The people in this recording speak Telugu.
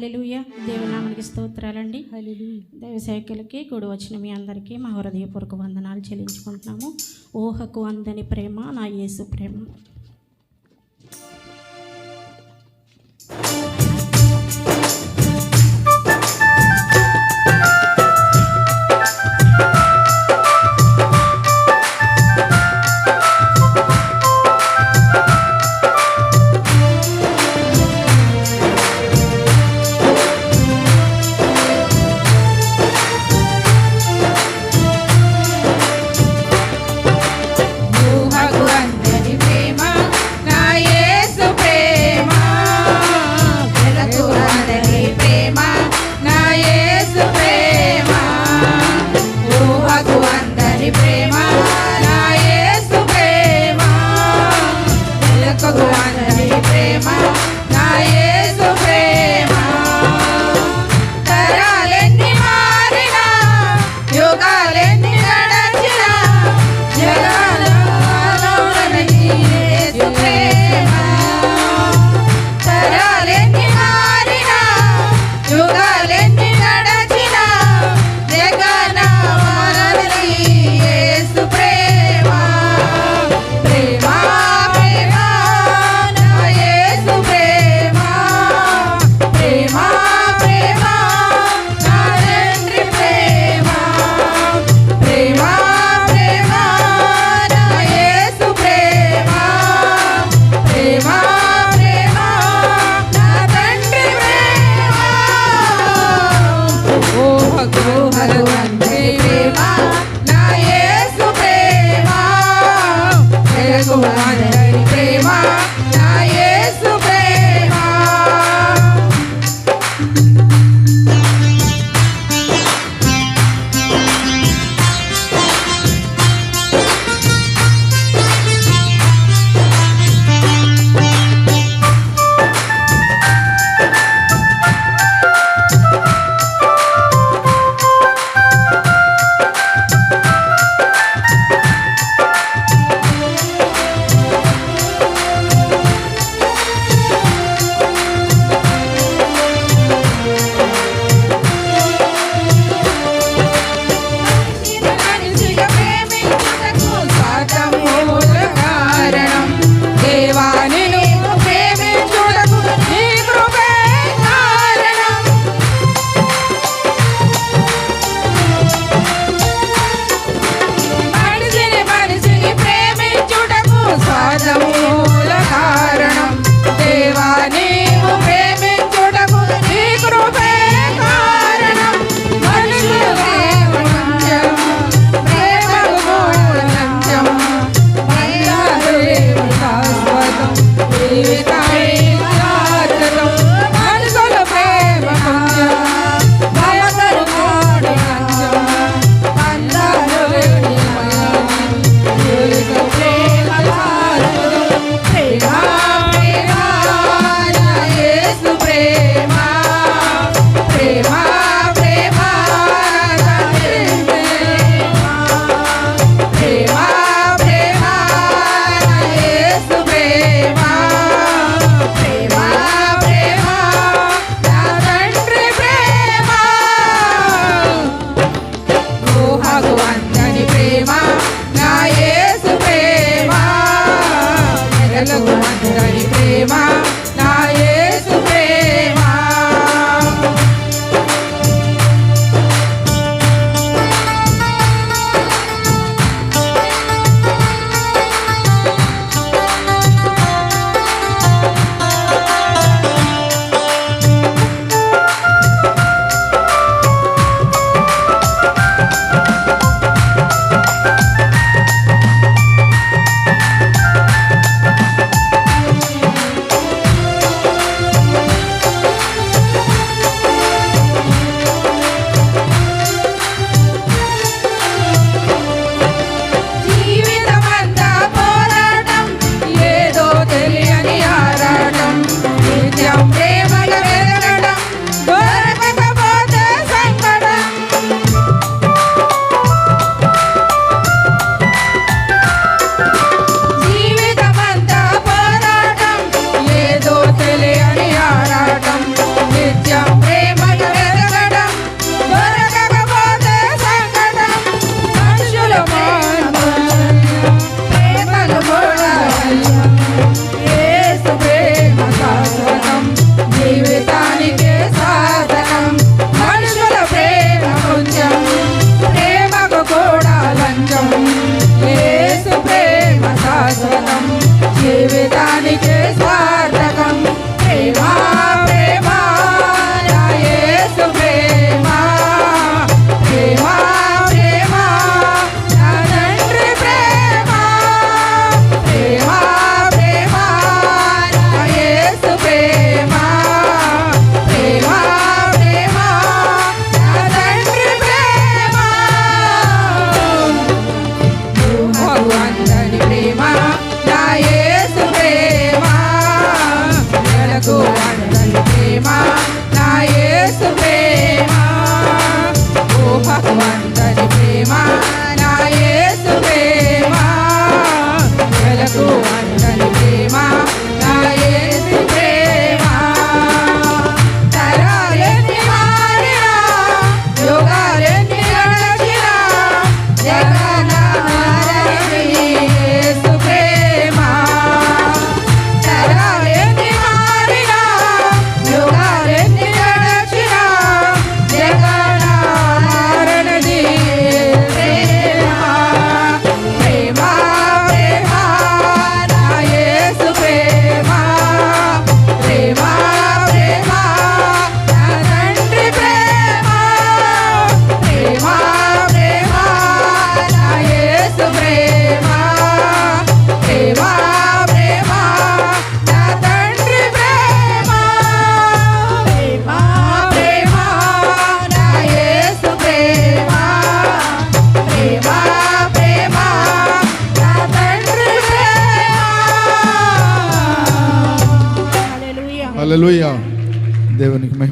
హలెలుయ దేవునామనికి స్తోత్రాలండి. దైవ సేవకులకి కూడి వచ్చిన మీ అందరికీ మా హృదయపూర్వక వందనాలు చెల్లించుకుంటున్నాము. ఊహకు అందని ప్రేమ నా యేసు ప్రేమ. 牛肉 భగవంతుని ప్రేమ ప్రేమ దేవునికి మహిమ.